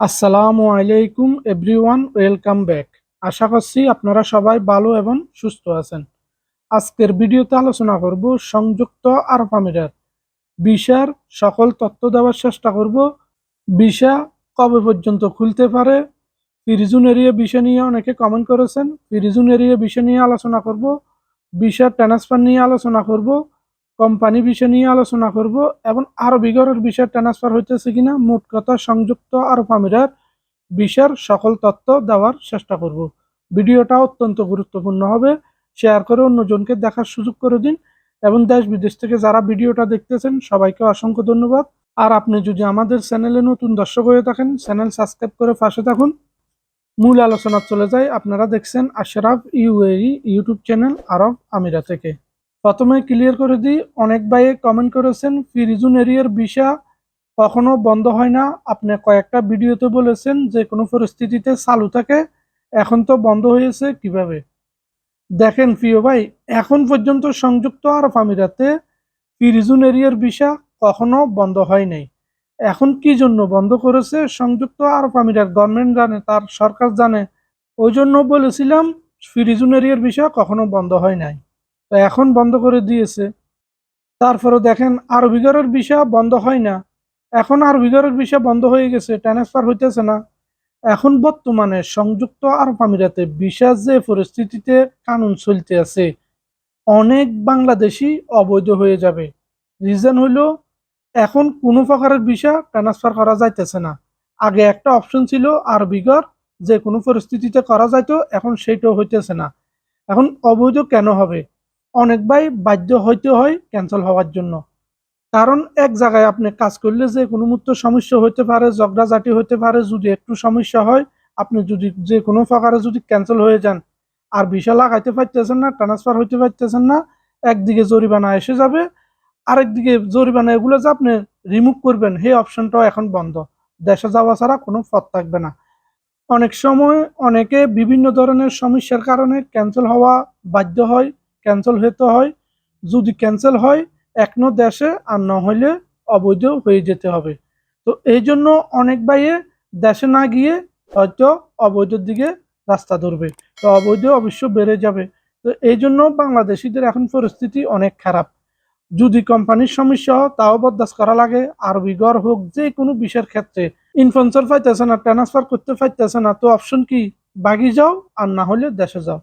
আসসালামু আলাইকুম everyone, welcome back. আশা করছি আপনারা সবাই ভালো এবং সুস্থ আছেন। আজকের ভিডিওতে আলোচনা করব সংযুক্ত আরব আমিরাত। ভিসার সকল তথ্য দেওয়ার চেষ্টা করব। ভিসা কবে পর্যন্ত খুলতে পারে? ফিরিজুন এরিয়া বিষয় নিয়ে অনেকে কমেন্ট করেছেন। ফিরিজুন এরিয়া বিষয় নিয়ে আলোচনা করব। ভিসার ট্রান্সফার নিয়ে আলোচনা করব। কোম্পানি বিষয় নিয়ে আলোচনা করব এবং আরও বিগরের বিষয় ট্রান্সফার হইতেছে কিনা, মোট কথা সংযুক্ত আরব আমিরাত বিষয়ের সকল তথ্য দেওয়ার চেষ্টা করব। ভিডিওটা অত্যন্ত গুরুত্বপূর্ণ হবে। শেয়ার করে অন্যজনকে দেখার সুযোগ করে দিন এবং দেশ বিদেশ থেকে যারা ভিডিওটা দেখতেছেন, সবাইকে অসংখ্য ধন্যবাদ। আর আপনি যদি আমাদের চ্যানেলে নতুন দর্শক হয়ে থাকেন, চ্যানেল সাবস্ক্রাইব করে পাশে থাকুন। মূল আলোচনা চলে যায়। আপনারা দেখছেন আশরাফ ইউএই ইউটিউব চ্যানেল আরব আমিরা থেকে। প্রথমে ক্লিয়ার করে দিই, অনেক ভাই কমেন্ট করেছেন, ফিরিজুন এরিয়ার ভিসা কখনো বন্ধ হয় না। আপনি কয়েকটা ভিডিওতে বলেছেন যে কোনো পরিস্থিতিতে চালু থাকে, এখন তো বন্ধ হয়েছে কীভাবে? দেখেন প্রিয় ভাই, এখন পর্যন্ত সংযুক্ত আরব আমিরাতে ফিরিজুন এরিয়ার ভিসা কখনো বন্ধ হয় নাই। এখন কি জন্য বন্ধ করেছে? সংযুক্ত আরব আমিরাত গভর্নমেন্ট জানে, তার সরকার জানে। ওই জন্য বলেছিলাম, ফিরিজুন এরিয়ার ভিসা কখনো বন্ধ হয় নাই। তো এখন বন্ধ করে দিয়েছে। তারপরে দেখেন আরবিগরের ভিসা বন্ধ হয় না। এখন আরবিগরের ভিসা বন্ধ হয়ে গেছে ট্রান্সফার হইতেছে না। এখন বর্তমানে সংযুক্ত আরব আমিরাতে ভিসা যে পরিস্থিতিতে কানুন চলতে আছে, অনেক বাংলাদেশি অবৈধ হয়ে যাবে। রিজন হইল, এখন কোনো প্রকারের ভিসা ট্রান্সফার করা যাইতেছে না। আগে একটা অপশন ছিল আরবিগর যে কোনো পরিস্থিতিতে করা যাইতো, এখন সেইটাও হইতেছে না। এখন অবৈধ কেন হবে? অনেক ভাই বাধ্য হইতে হয় ক্যান্সেল হওয়ার জন্য। কারণ এক জায়গায় আপনি কাজ করলে যে কোনো মুহূর্তে সমস্যা হইতে পারে, ঝগড়াঝাটি হইতে পারে, যদি একটু সমস্যা হয়, আপনি যদি যে কোনো প্রকারে যদি ক্যান্সেল হয়ে যান। আর ভিসা লাগাইতে পারতেছেন না ট্রান্সফার হইতে পারতেছেন না, একদিকে জরিমানা এসে যাবে, আরেকদিকে জরিমানা এগুলো যে আপনি রিমুভ করবেন, সেই অপশনটাও এখন বন্ধ। দেশে যাওয়া ছাড়া কোনো পথ থাকবে না। অনেক সময় অনেকে বিভিন্ন ধরনের সমস্যার কারণে ক্যান্সেল হওয়া বাধ্য হয়। ক্যান্সেল হতে হয়। যদি ক্যান্সেল হয় একনো দেশে আর না হইলে অবৈধ হয়ে যেতে হবে। তো এই জন্য অনেক ভাইয়ে দেশে না গিয়ে হয়তো অবৈধর দিকে রাস্তা ধরবে। তো অবৈধ অবশ্য বেড়ে যাবে। তো এই জন্য বাংলাদেশিদের এখন পরিস্থিতি অনেক খারাপ। যদি কোম্পানির সমস্যা তাও বরদাস্ত করা লাগে। আরবি ঘর হোক, যে কোনো বিষয়ের ক্ষেত্রে। ইনফ্লুয়েন্সার পাইতেছে না ট্রান্সফার করতে পাইতেছে না। তো অপশন কি? বাগি যাও আর না হলে দেশে যাও।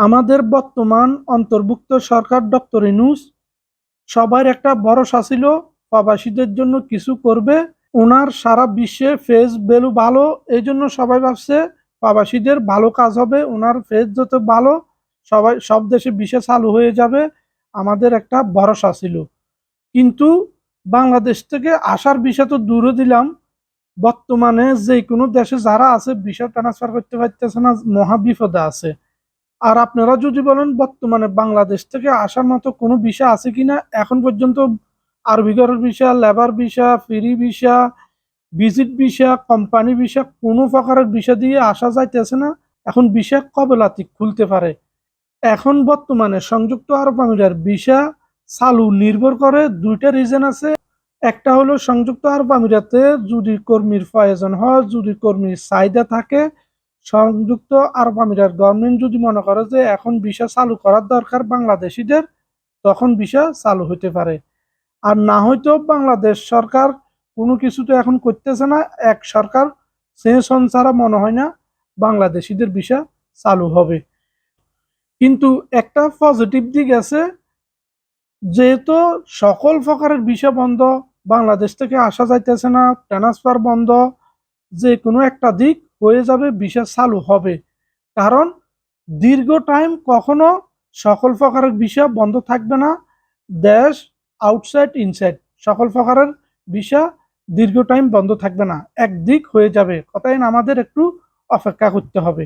আমাদের বর্তমান অন্তর্ভুক্ত সরকার ডক্টর ইনুস সবার একটা ভরসা ছিল, প্রবাসীদের জন্য কিছু করবে। ওনার সারা বিশ্বে ফেস ভ্যালু ভালো, এই জন্য সবাই ভাবছে প্রবাসীদের ভালো কাজ হবে ওনার ফেস যত ভালো, সবাই, সব দেশে বিশ্বে চালু হয়ে যাবে, আমাদের একটা ভরসা ছিল। কিন্তু বাংলাদেশ থেকে আসার বিষয় তো দূরে দিলাম। বর্তমানে যে কোনো দেশে যারা আছে, বিষয় ট্রান্সফার করতে পারতেছে না, মহা বিপদে আছে। আর আপনারা যদি বলেন বর্তমানে বাংলাদেশ থেকে আসার মতো কোনো ভিসা আছে কিনা, এখন পর্যন্ত আরবিগর visa, labour visa, free visa, visit visa, company visa, কোনো প্রকারের ভিসা দিয়ে আসা যাইতেছে না। এখন ভিসা কবে লাতি খুলতে পারে? এখন বর্তমানে সংযুক্ত আরব আমিরার ভিসা চালু নির্ভর করে দুইটা রিজন আছে। একটা হলো সংযুক্ত আরব আমিরাতে যদি কর্মীর প্রয়োজন হয়, যদি কর্মীর চাহিদা থাকে সংযুক্ত আরব আমিরাত গভর্নমেন্ট যদি মনে করে যে এখন ভিসা চালু করার দরকার বাংলাদেশিদের, তখন ভিসা চালু হতে পারে। আর না হয়তো বাংলাদেশ সরকার কোনো কিছু তো এখন করতেছে না, এক সরকার সেশন ছাড়া মনে হয় না বাংলাদেশিদের ভিসা চালু হবে। কিন্তু একটা পজিটিভ দিক আছে, যেহেতু সকল প্রকারের ভিসা বন্ধ, বাংলাদেশ থেকে আসা যাইতেছে না ট্রান্সফার বন্ধ, যে কোনো একটা দিক হয়ে যাবে ভিসা চালু হবে। কারণ দীর্ঘ টাইম কখনো সকল প্রকারের ভিসা বন্ধ থাকবে না। দেশ আউটসাইড ইনসাইড সকল প্রকারের ভিসা দীর্ঘ টাইম বন্ধ থাকবে না। একদিক হয়ে যাবে। কথাই আমাদের একটু অপেক্ষা করতে হবে।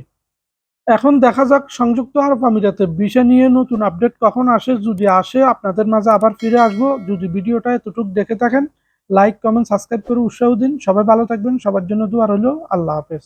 এখন দেখা যাক, সংযুক্ত আরব আমিরাতে ভিসা নিয়ে নতুন আপডেট কখন আসে। যদি আসে, আপনাদের মাঝে আবার ফিরে আসব। যদি ভিডিওটা এতটুকু দেখে থাকেন লাইক কমেন্ট সাবস্ক্রাইব করে উৎসাহ দিন। সবাই ভালো থাকবেন। সবার জন্য দোয়া রইল। আল্লাহ হাফেজ।